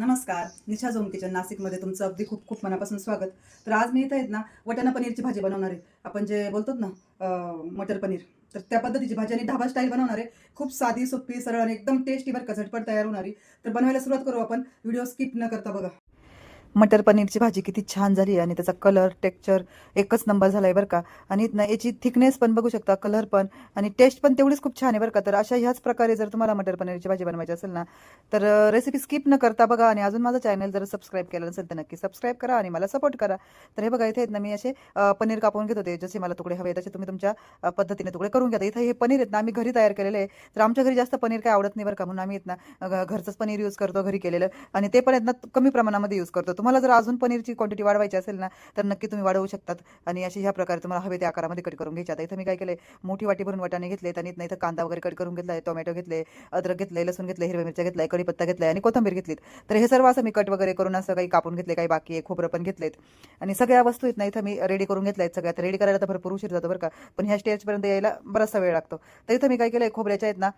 नमस्कार. निशा zone kitchen नाशिकमध्ये तुमचं अगदी खूप खूप मनापासून स्वागत. तर आज मी इथं आहेत ना वटाणा पनीरची भाजी बनवणार आहे. आपण जे बोलतो ना मटर पनीर तर त्या पद्धतीची भाजी आणि ढाबा स्टाईल बनवणार आहे. खूप साधी सोपी सरळ आणि एकदम टेस्टी बरं का झटपट तयार होणारी. तर बनवायला सुरुवात करू आपण. व्हिडिओ स्किप न करता बघा. मटर पनीरची भाजी किती छान झाली आणि त्याचा कलर टेक्स्चर एकच नंबर झाला आहे बरं का. आणि ना याची थिकनेस पण बघू शकता कलर पण आणि टेस्ट पण तेवढीच खूप छान आहे बरं का. तर अशा ह्याच प्रकारे जर तुम्हाला मटर पनीरची भाजी बनवायची असेल ना तर रेसिपी स्किप न करता बघा आणि अजून माझं चॅनल जर सबस्क्राईब केलं नसेल तर नक्की सबस्क्राईब करा आणि मला सपोर्ट करा. तर हे बघा इथे आहेत ना मी असे पनीर कापून घेत होते. जसे मला तुकडे हवे तसे तुम्ही तुमच्या पद्धतीने तुकडे करून घ्या. इथे हे पनीर आहेत ना आम्ही घरी तयार केलेले आहे. तर आमच्या घरी जास्त पनीर काय आवडत नाही बरं का. म्हणून आम्ही आहेत ना घरचंच पनीर यूज करतो घरी केलेलं. आणि ते पण आहेत ना कमी प्रमाणामध्ये यूज करतो. तुम्हाला जर अजून पनीरची क्वांटिटी वाढवायची असेल ना तर नक्की तुम्ही वाढवू शकतात. आणि अशी ह्या प्रकारे तुम्हाला हवे त्या आकारामध्ये कट करून घ्यायचे आता इथं मी काय केले मोठी वाटी भरून वाटाणे घेतले आणि इथं इथं कांदा वगैरे कट करून घेतलाय टोमॅटो घेतले अद्रक घेतले लसूण घेतले हिरव्या मिरच्या घेतलाय कढीपत्ता घेतलाय आणि कोथंबीर घेतलीत. तर हे सर्व असं मी कट वगैरे करून असं काही कापून घेतले काही बाकी आहे खोबरं पण घेतलेत. आणि सगळ्या वस्तू आहेत ना इथं मी रेडी करून घेतल्या आहेत सगळ्यात रेडी करायला तर भरपूर उशीर जातो बरं का. पण ह्या स्टेजपर्यंत यायला बराचसा वेळ लागतो. तर इथं मी काय केलंय खोबऱ्याच्या आहेत ना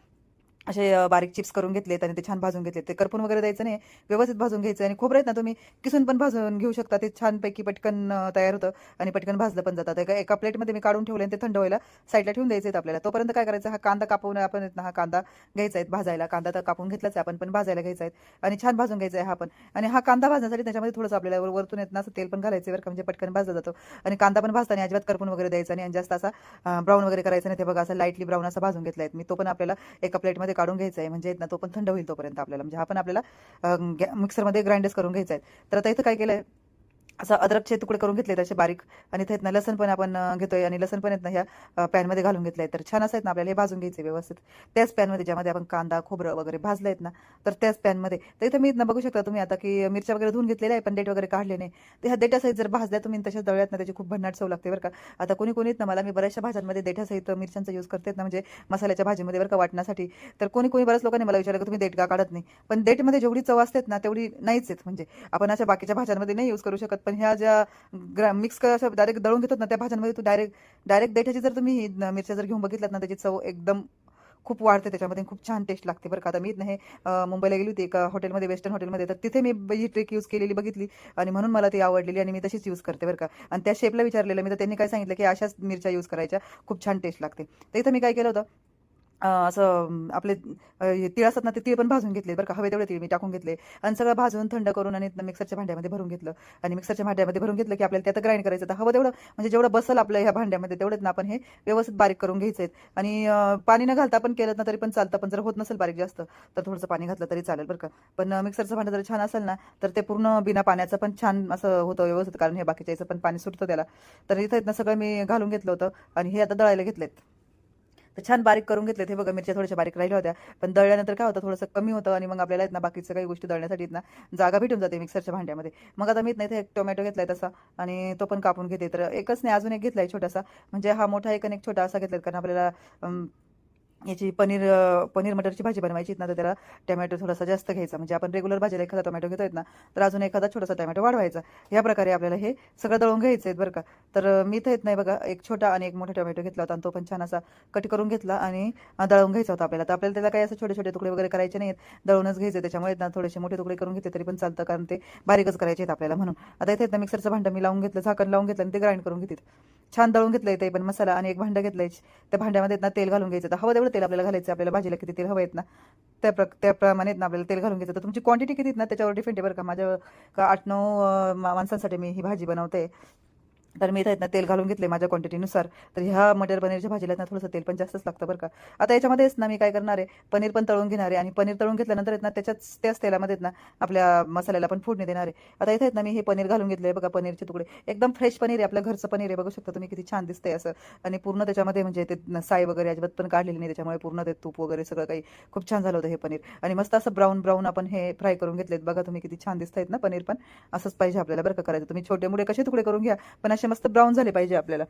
असे बारीक चिप्स करून घेतलेत आणि ते छान भाजून घेतले ते करपून वगैरे द्यायचं नाही व्यवस्थित भाजून घ्यायचं आणि खोबरं आहेत ना तुम्ही किसून पण भाजून घेऊ शकता. ते छानपैकी पटकन तयार होतं आणि पटकन भाजलं पण जातात एका एका प्लेटमध्ये मी काढून ठेवले आणि ते थंड व्हायला साईडला ठेवून द्यायचे आहेत आपल्याला. तोपर्यंत काय करायचं हा कांदा कापून आपण येत ना हा कांदा घ्यायचा आहे भाजायला. कांदा तर कापून घेतलाच आहे आपण पण भाजायला घ्यायचा आहे आणि छान भाजून घ्यायचा आहे हा पण आणि हा कांदा भाजण्यासाठी त्याच्यामध्ये थोडंसं आपल्याला वर- वरतून येत ना असं तेल पण घालायचं आहे बरं का म्हणजे पटकन भाजला जातो. आणि कांदा पण भाजताना अजिबात करपून वगैरे द्यायचा आणि जास्त असा ब्राऊन वगैरे करायचं नाही. ते बघा असं लाईटली ब्राऊन असा भाजून घेतला आहे. मी तो पण आपल्याला एका प्लेटमध्ये काढून घ्यायचा आहे म्हणजे ना तो पण थंड होईल तोपर्यंत आपल्याला. म्हणजे हा पण आपल्याला मिक्सरमध्ये ग्राइंडर्स करून घ्यायचा आहे तर आता इथं काय केलं आहे असं अद्रकचे तुकडे करून घेतले त्याचे बारीक. आणि इथे ना लसण पण आपण घेतोय आणि लसण पण आहेत ना ह्या पॅनमध्ये घालून घेतलंय. तर छान असं आहेत ना आपल्याला हे भाजून घ्यायचे व्यवस्थित. त्याच पॅनमध्ये ज्यामध्ये आपण कांदा खोबरं वगैरे भाजलं आहेत ना तर त्याच पॅनमध्ये तर इथं मी इथं बघू शकता तुम्ही आता की मिरच्या वगैरे धुवून घेतलेल्या आहे पण डेट वगैरे काढले नाही. ते ह्या देठासहित जर भाजल्या तुम्ही तशाच दळ्यात ना त्याची खूप भन्नाट चव लागते बरं का. आता कोणी कोणी ना मला मी बऱ्याचशा भाज्यांमध्ये देठासहित मिरच्यांचा यूज करते ना म्हणजे मसाल्याच्या भाजीमध्ये बरं का वाटण्यासाठी. तर कोणी कोणी बऱ्याच लोकांनी मला विचारलं की तुम्ही देठ का काढत नाही? पण देठमध्ये जेवढी चव असते ना तेवढी नाहीच आहेत. म्हणजे आपण अशा बाकीच्या भाज्यांमध्ये नाही यूज करू शकत पण ह्या ज्या ग्रा मिक्स असं डायरेक्ट दळून घेतो ना त्या भाज्यांमध्ये तू डायरेक्ट डायरेक्ट देठाची जर तुम्ही मिरच्या जर घेऊन बघितल्यात ना त्याची चव एकदम खूप वाढते त्याच्यामध्ये खूप छान टेस्ट लागते बरं का. आता मी नाही मुंबईला गेली होती एका हॉटेलमध्ये वेस्टर्न हॉटेलमध्ये तर तिथे मी ही ट्रिक यूज केलेली बघितली आणि म्हणून मला ती आवडलेली आणि मी तशीच यूज करते बरं का. आणि त्या शेपला विचारलेलं मी तर त्यांनी काय सांगितलं की अशाच मिरच्या यूज करायच्या खूप छान टेस्ट लागते. तर इथं मी काय केलं होतं असं आपले तीळ असतात ना ते तीळ पण भाजून घेतले बरं का. हवे तेवढे तीळ मी टाकून घेतले. आणि सगळं भाजून थंड करून आणि मिक्सरच्या भांड्यामध्ये भरून घेतलं. आणि मिक्सरच्या भांड्यामध्ये भरून घेतलं की आपल्याला त्यात ग्राइंड करायचं. तर हवं तेवढं म्हणजे जेवढं बसल आपलं ह्या भांड्यामध्ये तेवढंच ना आपण हे व्यवस्थित बारीक करून घ्यायचं आणि पाणी न घालता पण केलं ना तरी पण चालतं. पण जर होत नसेल बारीक जास्त तर थोडंसं पाणी घातलं तरी चालेल बरं का. पण मिक्सरचं भांडं जर छान असेल ना तर ते पूर्ण बिना पाण्याचं पण छान असं होतं व्यवस्थित. कारण हे बाकीच्या पण पाणी सुटतं त्याला. तर इथं ना सगळं मी घालून घेतलं होतं आणि हे आता दळायला घेतलेत. तर छान बारीक करून घेतले हे बघा मिरच्या थोड्याशा बारीक राहिल्या होत्या. पण दळल्यानंतर काय होतं थोडंसं कमी होतं आणि मग आपल्याला आहेत ना बाकीच्या काही गोष्टी दळण्यासाठी आहेत ना जागा भेटून जाते मिक्सरच्या भांड्यामध्ये. मग आता मी नाही एक टोमॅटो घेतलाय तसा आणि तो पण कापून घेते. तर एकच नाही अजून एक घेतलाय छोटासा. म्हणजे हा मोठा एक आणि एक छोटा असा घेतलाय कारण आपल्याला याची पनीर पनीर मटरची भाजी बनवायची ना तर त्याला टोमॅटो थोडासा जास्त घ्यायचा. म्हणजे आपण रेग्युलर भाजीला एखादा टोमॅटो घेतो ना तर अजून एखादा छोटासा टोमॅटो वाढवायचा. या प्रकारे आपल्याला हे सगळं दळून घ्यायचं आहे बरं का. तर मी तर येत नाही बघा. एक छोटा आणि एक मोठा टोमॅटो घेतला होता आणि तो पण छान असा कट करून घेतला आणि दळून घ्यायचा होता आपल्याला. तर आपल्याला त्याला काही असं छोटे छोटे तुकडे वगैरे करायचे नाहीत. दळूनच घ्यायचे त्याच्यामुळे ना थोडेसे मोठे तुकडे करून घेतले तरी पण चालतं कारण ते बारीकच करायचे आहेत आपल्याला म्हणून. आता इथे ना मिक्सरचं भांडं मी लावून घेतलं झाकण लावून घेतलं आणि ते ग्राइंड करून घेतात छान दळून घेतलं ते पण मसाला आणि एक भांडं घेतलंय. त्या भांड्यामध्ये ना तेल घालून घ्यायचं. तर हवं तेवढं तेल आपल्याला घालायचं. आपल्याला भाजीला किती तेल हवं आहेत ना त्या प्र त्याप्रमाणे ना आपल्याला तेल घालून घ्यायचं. तर तुमची क्वांटिटी किती आहेत ना त्याच्यावर डिपेंड आहे बरं का. माझ्या का आठ नऊ माणसांसाठी मी ही भाजी बनवते. तर मी इथं आहेत ना तेल घालून घेतले माझ्या क्वांटिटीनुसार तर ह्या मटर पनीरच्या भाजीला ना थोडंसं तेल पण जास्तच लागतं बरं का. आता याच्यामध्येच ना मी काय करणार आहे पनीर पण तळून घेणार आहे आणि पनीर तळून घेतल्यानंतर आहेत ना त्याच्याच त्याच तेलामध्ये आहेत ना आपल्या मसाल्याला पण फोडणी देणार आहे. आता इथं आहेत ना मी हे पनीर घालून घेतलं आहे बघा पनीरचे तुकडे. एकदम फ्रेश पनीर आहे आपल्या घरचं पनीर आहे बघू शकता तुम्ही किती छान दिसतंय असं. आणि पूर्ण त्याच्यामध्ये म्हणजे ते साय वगैरे अजिबात पण काढलेली नाही त्याच्यामुळे पूर्ण ते तूप वगैरे सगळं काही खूप छान झालं होतं हे पनीर. आणि मस्त असं ब्राऊन ब्राऊन आपण हे फ्राय करून घेतलेत. बघा तुम्ही किती छान दिसत आहेत ना पनीर पण. असंच पाहिजे आपल्याला बरं का करायचं. तुम्ही छोटे मोठे कसे तुकडे करून घ्या पण असे मस्त ब्राऊन झाले पाहिजे आपल्याला.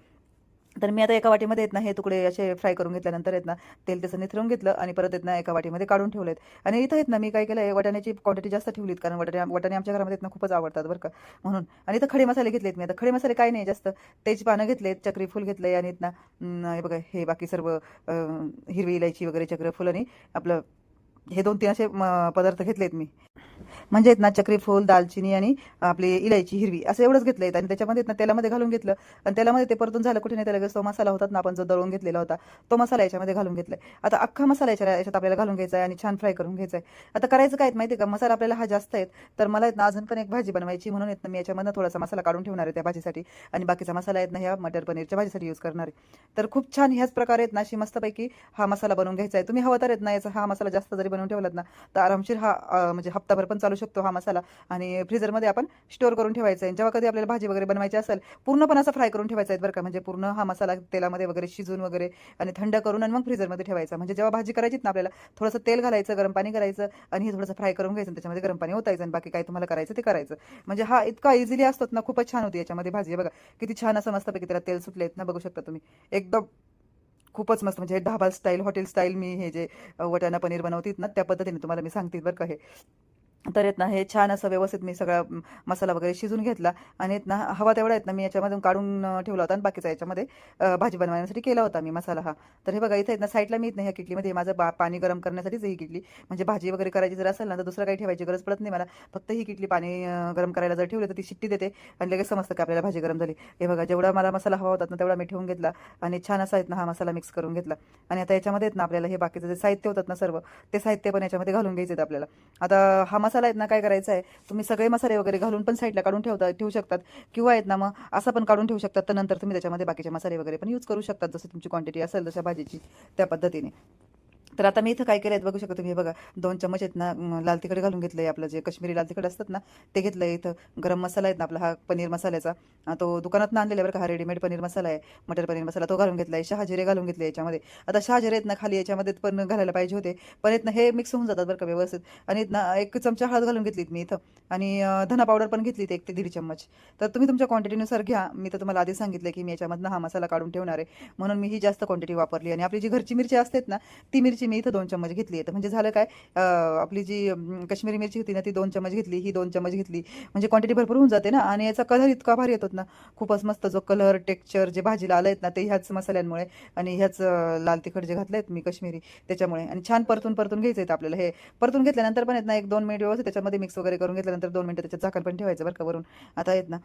तर मी आता एका वाटीमध्ये येत ना हे तुकडे असे फ्राय करून घेतल्यानंतर येत ना तेल त्याचं निथरून घेतलं आणि परत येत ना एका वाटीमध्ये काढून ठेवलेत. आणि इथं येत ना मी काय केलं आहे वाटाण्याची क्वांटिटी जास्त ठेवलीत कारण वाटाणे वटाणे आमच्या घरामध्ये येत ना खूपच आवडतात बरं का. म्हणून आणि इथं खडे मसाले घेतलेत मी. आता खडे मसाले काय नाही जास्त तेज पानं घेतलेत चक्री फुल घेतलंय आणि आहेत ना हे बघा हे बाकी सर्व हिरवी इलायची वगैरे चक्र फुल आणि आपलं हे दोन तीन असे पदार्थ घेतलेत मी. म्हणजे आहेत ना चक्री फूल दालचिनी आणि आपली इलायची हिरवी असं एवढंच घेतलं येतं आणि त्याच्यामध्ये ना तेलामध्ये घालून घेतलं. आणि तेलामध्ये ते परतून झालं कुठे नाही त्याला लगेच तो मसाला होता ना आपण जो दळून घेतलेला होता तो मसाला याच्यामध्ये घालून घेतलाय. आता अख्खा मसाला याच्या याच्यात आपल्याला घालून घ्यायचा आहे आणि छान फ्राय करून घ्यायचा आहे. आता करायचं काय माहिती आहे का? मसाला आपल्याला हा जास्त आहे तर मला येत ना अजून पण एक भाजी बनवायची म्हणून येत ना मी याच्यामधनं थोडासा मसाला काढून ठेवणार आहे त्या भाजीसाठी. आणि बाकीचा मसाला आहेत ना ह्या मटर पनीरच्या भाजीसाठी यूज करणार आहे. तर खूप छान ह्याच प्रकारे आहेत ना अशी मस्तपैकी हा मसाला बनवून घ्यायचा आहे. तुम्ही हवं तर येत ना याचा हा मसाला जास्त जरी बनवून ठेवलात ना तर आरामशीर हा म्हणजे हप्ताभर पण चालू शकतो हा मसाला. आणि फ्रीजरमध्ये आपण स्टोअर करून ठेवायचा आहे. जेव्हा कधी आपल्याला भाजी वगैरे बनवायची असेल पूर्ण पण असं फ्राय करून ठेवायचा आहे बरं का. म्हणजे पूर्ण हा मसाला तेलामध्ये वगैरे शिजून वगैरे आणि थंड करून आणि मग फ्रीजरमध्ये ठेवायचा. म्हणजे जेव्हा भाजी करायची ना आपल्याला थोडंसं तेल घालायचं गरम पाणी करायचं आणि हे थोडंसं फ्राय करून घ्यायचं त्याच्यामध्ये गरम पाणी होतायचं आणि बाकी काय तुम्हाला करायचं ते करायचं. म्हणजे हा इतका इझिली असतो ना खूपच छान होती याच्यामध्ये भाजी. बघा किती छान असं मस्तपैकी त्याला तेल सुटले आहेत ना बघू शकता तुम्ही. एकदम खूपच मस्त म्हणजे ढाबा स्टाईल हॉटेल स्टाईल मी हे जे वटाणा पनीर बनवतीत ना त्या पद्धतीने तुम्हाला मी सांगते बरं का हे. तर येत ना हे छान असं व्यवस्थित मी सगळा मसाला वगैरे शिजून घेतला आणि येत ना हवा तेवढा येत ना मी याच्यामधून काढून ठेवला होता आणि बाकीचा याच्यामध्ये भाजी बनवण्यासाठी केला होता मी मसाला हा. तर हे बघा इथे येत ना साईडला मी येत नाही ह्या किटलीमध्ये माझं बा पाणी गरम करण्यासाठीच ही किटली. म्हणजे भाजी वगैरे करायची जर असेल ना तर दुसरं काही ठेवायची गरज पडत नाही मला. फक्त ही किटली पाणी गरम करायला जर ठेवलं तर ती शिट्टी देते आणि लगेच समजतं की आपल्याला भाजी गरम झाली. हे बघा जेवढा मला मसाला हवा होता ना तेवढा मी ठेवून घेतला आणि छान असा आहेत ना हा मसाला मिक्स करून घेतला. आणि आता याच्यामध्ये आहेत ना आपल्याला हे बाकीचं जे साहित्य होतात ना सर्व ते साहित्य पण याच्यामध्ये घालून घ्यायचे आपल्याला. आता हा मसाला आहेत ना काय करायचा आहे तुम्ही सगळे मसाले वगैरे घालून पण साईडला काढून ठेवता ठेवू शकतात. किंवा आहेत ना मग असं पण काढून ठेवू शकतात. तर नंतर तुम्ही त्याच्यामध्ये बाकीचे मसाले वगैरे पण यूज करू शकतात जसं तुमची क्वांटिटी असेल तशा भाजीची त्या पद्धतीने. तर आता मी इथं काय केलं आहेत बघू शकता तुम्ही बघा दोन चमच आहेत ना लाल तिखट घालून घेतलं आहे आपलं जे कश्मीरी लाल तिखट असतात ना ते घेतलं आहे इथं. गरम मसाला आहेत ना आपला हा पनीर मसाल्याचा. तो दुकानात आणलेला बरं का हा रेडीमेड पनीर मसाला आहे मटर पनीर मसाला तो घालून घेतला आहे शहाजिरे घालून घेतले याच्यामध्ये. आता शहाजिरे आहेत ना खाली याच्यामध्ये पण घालायला पाहिजे होते पण आहेत ना हे मिक्स होऊन जातात बरं का व्यवस्थित. आणि आहेत ना एक चमचा हळद घालून घेतलीत मी इथं. आणि धना पावडर पण घेतली एक ते दीड चम्मच. तर तुम्ही तुमच्या क्वांटिटीनुसार घ्या. मी तर तुम्हाला आधी सांगितलं की मी याच्यामधनं हा मसाला काढून ठेवणार आहे. म्हणून मी ही जास्त क्वांटिटी वापरली. आणि आपली जी घरची मिरची असतात ना ती मिरची मी इथं दोन चम्मच घेतली आहे. तर म्हणजे झालं काय आपली जी अं, काश्मीरी मिरची होती ना ती दोन चम्मच घेतली ही दोन चम्मच घेतली. म्हणजे क्वांटिटी भरपूर होऊन जाते ना आणि याचा कलर इतका भारी येतो ना. खूपच मस्त जो कलर टेक्स्चर जे भाजीला आलं आहेत ना ते ह्याच मसाल्यांमुळे आणि ह्याच लाल तिखट जे घातलं आहेत मी काश्मीरी त्याच्यामुळे. आणि छान परतून परतून घ्यायचं आहेत आपल्याला. हे परतून घेतल्यानंतर पण आहेत ना एक दोन मिनिट व्यवस्थित त्याच्यामध्ये मिक्स वगैरे करून घेतल्यानंतर दोन मिनिटं त्याच्यात झाकण पण ठेवायचं बरं का वरून. आता आहेत ना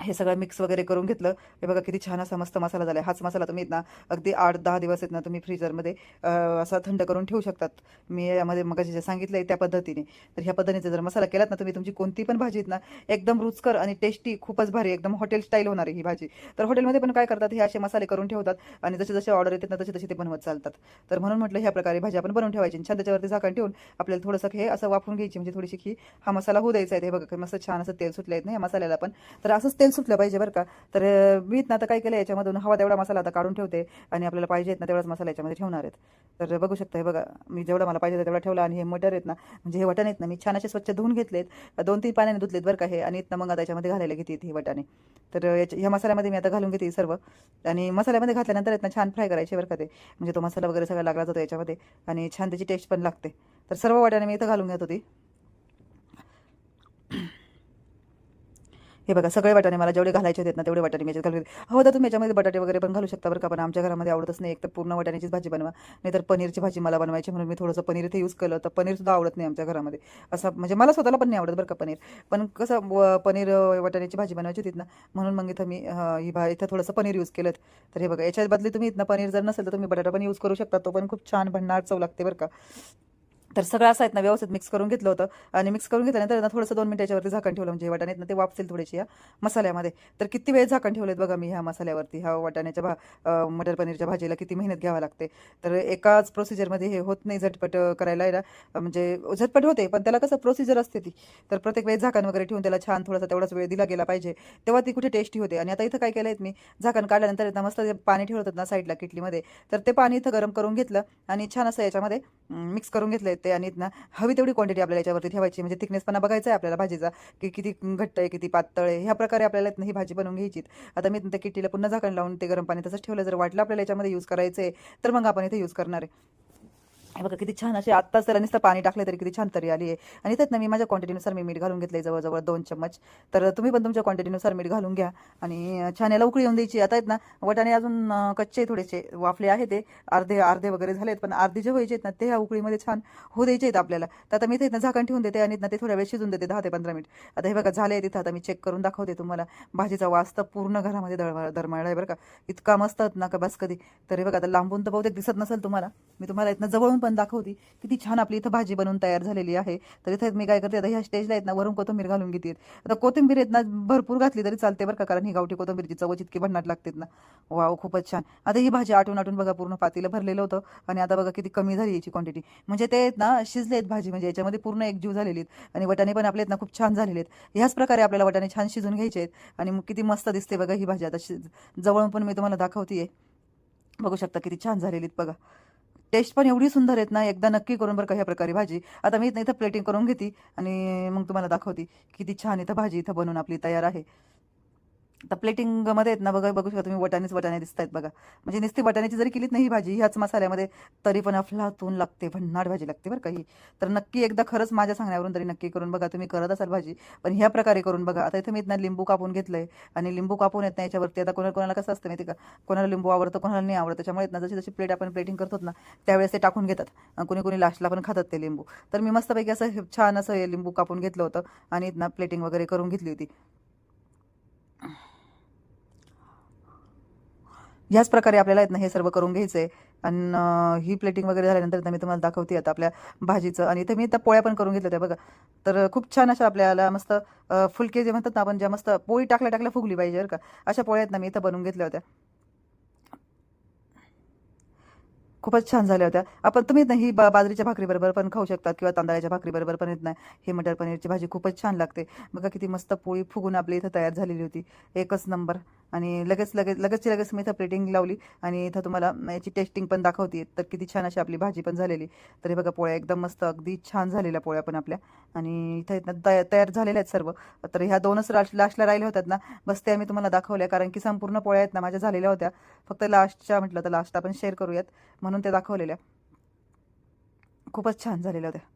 हे सगळं मिक्स वगैरे करून घेतलं. हे बघा किती छान असा मस्त मसाला झाला हाच मसाला तुम्ही ना अगदी आठ दहा दिवस आहेत ना तुम्ही फ्रीजरमध्ये असा थंड करून ठेवू शकतात. मी यामध्ये मग जे सांगितलं आहे त्या पद्धतीने. तर ह्या पद्धतीचा जर मसाला केलात ना तुम्ही तुमची कोणती पण भाजी आहेत ना एकदम रुचकर आणि टेस्टी खूपच भारी एकदम हॉटेल स्टाईल होणार आहे ही भाजी. तर हॉटेलमध्ये पण काय करतात हे असे मसाले करून ठेवतात आणि जसे जसे ऑर्डर येतात ना तसे तसे ते बनवत चालतात. तर म्हणून म्हटलं ह्या प्रकारे भाजी आपण बनवून ठेवायची छान त्याच्यावरती झाकण ठेवून आपल्याला थोडंसं हे असं वाफून घ्यायची. म्हणजे थोडीशी ही हा मसाला होऊ द्यायचा आहे. हे बघा मस्त छान असं तेल सुटलं आहेत ना या मसाल्याला पण. तर असंच तेल सुटलं पाहिजे बरं का. तर मी ना आता काय केलं याच्यामधून? हवा तेवढा मसाला आता काढून ठेवते आणि आपल्याला पाहिजे आहेत ना तेवढाच मसाला याच्यामध्ये ठेवणार आहेत. तर बघू शकता हे बघा मी जेवढा मला पाहिजे तेवढा ठेवला आणि हे मटर आहेत ना म्हणजे हे वटाणे आहेत ना मी छान असे स्वच्छ धुवून घेतलेत. दोन तीन पाण्याने धुतलेत बरं का हे आणि इथनं मग आता याच्यामध्ये घालायला घेते हे वटाणे. तर याच्या ह्या मसाल्यामध्ये मी आता घालून घेते सर्व. आणि मसाल्यामध्ये घातल्यानंतर आहेत ना छान फ्राय करायचे बरं का ते. म्हणजे तो मसाला वगैरे सगळा लागला जातो याच्यामध्ये आणि छान त्याची टेस्ट पण लागते. तर सर्व वाट्याने मी इथं घालून घेत होती. हे बघा सगळे वाटाणे मला जेवढे घालायचे होते ना तेवढे वाटाणे मी याच्यात घालून हो तर तुम्ही याच्यामध्ये बटाटे वगैरे पण घालू शकता बरं का पण आमच्या घरामध्ये आवडतच नाही. एक तर पूर्ण वाटाण्याचीच भाजी बनवा नाही तर पनीरची भाजी मला बनवायची म्हणून मी थोडंसं पनीर इथे यूज केलं तर पनीर सुद्धा आवडत नाही आमच्या घरामध्ये. असं म्हणजे मला स्वतःला पण नाही आवडत बरं का पनीर. पण कसं पनीर वाटाण्याची भाजी बनवायची होती ना म्हणून मग इथं मी ही भा इथं थोडंसं पनीर यूज केलं तर हे बघा याच्या बदली तुम्ही इथं पनीर जर नसेल तर तुम्ही बटाटा पण यूज करू शकता तो पण खूप छान भंडार चव लागते बरं का. तर सगळं असं आहेत ना व्यवस्थित मिक्स करून घेतलं होतं. आणि मिक्स करून घेतल्यानंतर त्यांना थोडंसं दोन मिनिट याच्यावरती झाकण ठेवलं म्हणजे वाटाणे ना ते वापसेल थोडीशी या मसाल्यामध्ये. तर किती वेळ झाकण ठेवलेत बघा मी ह्या मसाल्यावरती? ह्या वाटाण्याच्या भा मटर पनीरच्या भाजीला किती मेहनत घ्यावी लागते? तर एकाच प्रोसिजरमध्ये हे होत नाही झटपट करायला ना म्हणजे झटपट होते पण त्याला कसं प्रोसिजर असते ती. तर प्रत्येक वेळेस झाकण वगैरे ठेवून त्याला छान थोडासा तेवढाच वेळ दिला गेला पाहिजे. तेव्हा ती कुठे टेस्टी होते. आणि आता इथं काय केलं मी? झाकण काढल्यानंतर मस्त पाणी ठेवत होतं ना साईडला किटलीमध्ये. तर ते पाणी इथं गरम करून घेतलं आणि छान असं याच्यामध्ये मिक्स करून घेतलं ते आणि ना हवी तेवढी क्वांटिटी आपल्याला याच्यावरती ठेवायची. म्हणजे थिकनेसपणा बघायचा आहे आपल्याला भाजीचा की किती घट्ट आहे किती पातळ आहे. ह्या प्रकारे आपल्याला इथनं ही भाजी बनवून घ्यायची आता मी त्या किटीला पुन्हा झाकण लावून ते गरम पाणी तसंच ठेवलं. जर वाटलं आपल्याला याच्यामध्ये यूज करायचं आहे तर मग आपण इथे यूज करणार आहे. हे बघा किती छान असे आत्ताच त्याला नुसतं पाणी टाकलं तरी किती छान तरी आली आहे. आणि त्यात ना मी माझ्या क्वांटिटीनुसार मी मीठ घालून घेतले जवळजवळ दोन चम्मच. तर तुम्ही पण तुमच्या क्वांटिटीनुसार मीठ घालून घ्या. आणि छान याला उकळी येऊन द्यायची. आता आहेत ना वटाणे अजून कच्चे थोडेसे वाफले आहे ते. अर्धे अर्धे वगैरे झालेत पण अर्धे जे व्हायचे आहेत ना ते ह्या उकळीमध्ये छान होऊ द्यायचे आहेत आपल्याला. तर आता मी ते ना झाकण ठेवून देते आणि ना ते थोड्या वेळ शिजून देते दहा ते पंधरा मिनिट. आता हे बघा झाले तिथं आता मी चेक करून दाखवते तुम्हाला. भाजीचा वास तर पूर्ण घरामध्ये दळवा दरमळला आहे बरं का. इतका मस्त आहेत ना का बस कधी. तर हे बघा आता लांबून तर बहुतेक दिसत नसेल तुम्हाला. मी तुम्हाला इथनं जवळून पण दाखवते किती छान आपली इथं भाजी बनवून तयार झालेली आहे. तर इथे मी काय करते आता ह्या स्टेजला आहेत ना वरून कोथिंबीर घालून घेते. आता कोथिंबीर आहेत ना भरपूर घातली तरी चालते बरं का कारण ही गावठी कोथिंबीरची चवच इतकी भन्नाट लागते ना. वाव खूपच छान. आता ही भाजी आटून आटून बघा पूर्ण पातीला भरलेलं होतं. आणि आता बघा किती कमी झाली याची क्वांटिटी म्हणजे ते आहेत ना शिजले आहेत भाजी म्हणजे याच्यामध्ये पूर्ण एकजीव झालेली आहेत. आणि वटाणे पण आपले आहेत ना खूप छान झालेले आहेत. ह्याच प्रकारे आपल्याला वटाणे छान शिजून घ्यायचे आहेत. आणि किती मस्त दिसते बघा ही भाजी. आता शिज जवळून पण मी तुम्हाला दाखवते बघू शकता किती छान झालेली आहेत बघा. टेस्ट पण एवढी सुंदर आहेत ना एकदा नक्की करून बरं कशा ह्या प्रकारे भाजी. आता मी इथं प्लेटिंग करून घेते आणि मग तुम्हाला दाखवते किती छान इथं भाजी इथं बनवून आपली तयार आहे. आता प्लेटिंगमध्ये आहेत ना बघा बघू शकता तुम्ही वटाणेच वटाणे दिसत आहेत बघा. म्हणजे नुसती वटाण्याची जरी केलीत नाही ही भाजी ह्याच मसाल्यामध्ये तरी पण अफलातून लागते भन्नाट भाजी लागते बरं का ही. तर नक्की एकदा खरंच माझ्या सांगण्यावरून तरी नक्की करून बघा तुम्ही करत असाल भाजी पण ह्या प्रकारे करून बघा. आता इथे मी इथनं लिंबू कापून घेतलंय आणि लिंबू कापून येत नाही याच्यावरती आता कोणा कोणाला कसं असतं माहिती का? कोणाला लिंबू आवडतं कोणाला नाही आवडतं. त्याच्यामुळे ना जशी जशी प्लेट आपण प्लेटिंग करतो ना त्यावेळेस ते टाकून घेतात. आणि कोणी कोणी लास्टला पण खातात ते लिंबू. तर मी मस्तपैकी असं हे छान असं हे लिंबू कापून घेतलं होतं आणि इथनं प्लेटिंग वगैरे करून घेतली होती. ह्याच प्रकारे आपल्याला आहेत ना हे सर्व करून घ्यायचं आहे आणि ही प्लेटिंग वगैरे झाल्यानंतर मी तुम्हाला दाखवते आता आपल्या भाजीचं. आणि इथे मी त्या पोळ्या पण करून घेतल्या होत्या बघा. तर खूप छान अशा आपल्याला मस्त फुलके जे म्हणतात ना आपण ज्या मस्त पोळी टाकल्या टाकल्या फुगली पाहिजे बरं का. अशा पोळ्या आहेत ना मी इथं बनवून घेतल्या होत्या. खूपच छान झाल्या होत्या. आपण तुम्ही ना ही बा बाजरीच्या भाकरीबरोबर पण खाऊ शकतात किंवा तांदळाच्या भाकरीबरोबर पण येत नाही. हे मटर पनीरची भाजी खूपच छान लागते. बघा किती मस्त पोळी फुगून आपली इथं तयार झालेली होती. एकच नंबर. आणि लगेच लगेच लगेचची लगेच मी इथं प्लेटिंग लावली आणि इथं तुम्हाला याची टेस्टिंग पण दाखवते. तर किती छान अशी आपली भाजी पण झालेली. तर हे बघा पोळ्या एकदम मस्त अगदी छान झालेल्या पोळ्या पण आपल्या. आणि इथं तया तयार झालेल्या आहेत सर्व. तर ह्या दोनच लास्टला राहिल्या होत्यात ना बस त्या मी तुम्हाला दाखवल्या. कारण की संपूर्ण पोळ्या आहेत ना माझ्या झालेल्या होत्या. फक्त लास्टच्या म्हटलं तर लास्ट आपण शेअर करूयात. म्हणून ते दाखवलेल्या. खूपच छान झालेल्या होत्या.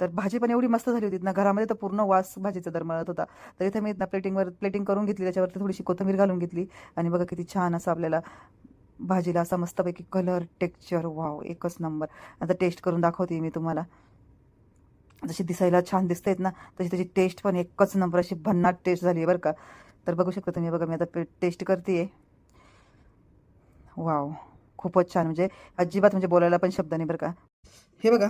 तर भाजी पण एवढी मस्त झाली होती. ना घरामध्ये तर पूर्ण वास भाजीचा दरमळत होता. तर इथे मी ना प्लेटिंगवर प्लेटिंग करून घेतली. त्याच्यावरती थोडीशी कोथिंबीर घालून घेतली. आणि बघा किती छान असं आपल्याला भाजीला असा मस्तपैकी कलर टेक्स्चर वाव एकच नंबर आता टेस्ट करून दाखवते मी तुम्हाला. जशी दिसायला छान दिसतायत ना तशी त्याची टेस्ट पण एकच नंबर अशी भन्नाट टेस्ट झाली आहे बरं का. तर बघू शकता तुम्ही बघा मी आता टेस्ट करते वाव खूपच छान. म्हणजे अजिबात म्हणजे बोलायला पण शब्द नाही बरं का. हे बघा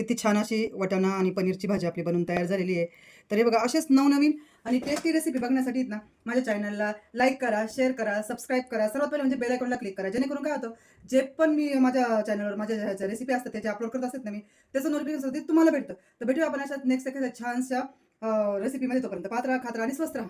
किती छान अशी वटाणा आणि पनीरची भाजी आपली बनवून तयार झालेली आहे. तर हे बघा असेच नवनवीन आणि टेस्टी रेसिपी बघण्यासाठी ना माझ्या चॅनलला लाईक करा शेअर करा सबस्क्राईब करा. सर्वात पहिले म्हणजे बेल आयकॉनला क्लिक करा. जेणेकरून काय होतं जे पण मी माझ्या चॅनलवर माझ्या ज्या रेसिपी असतात त्याचे अपलोड करत असतात ना मी त्याचं नोटिफिकेशन ते तुम्हाला भेटतं. तर भेटूया आपण अशा नेक्स्ट एखाद्या छानशा रेसिपीमध्ये तोपर्यंत. पात्रा खात्रा आणि स्वस्त राहा.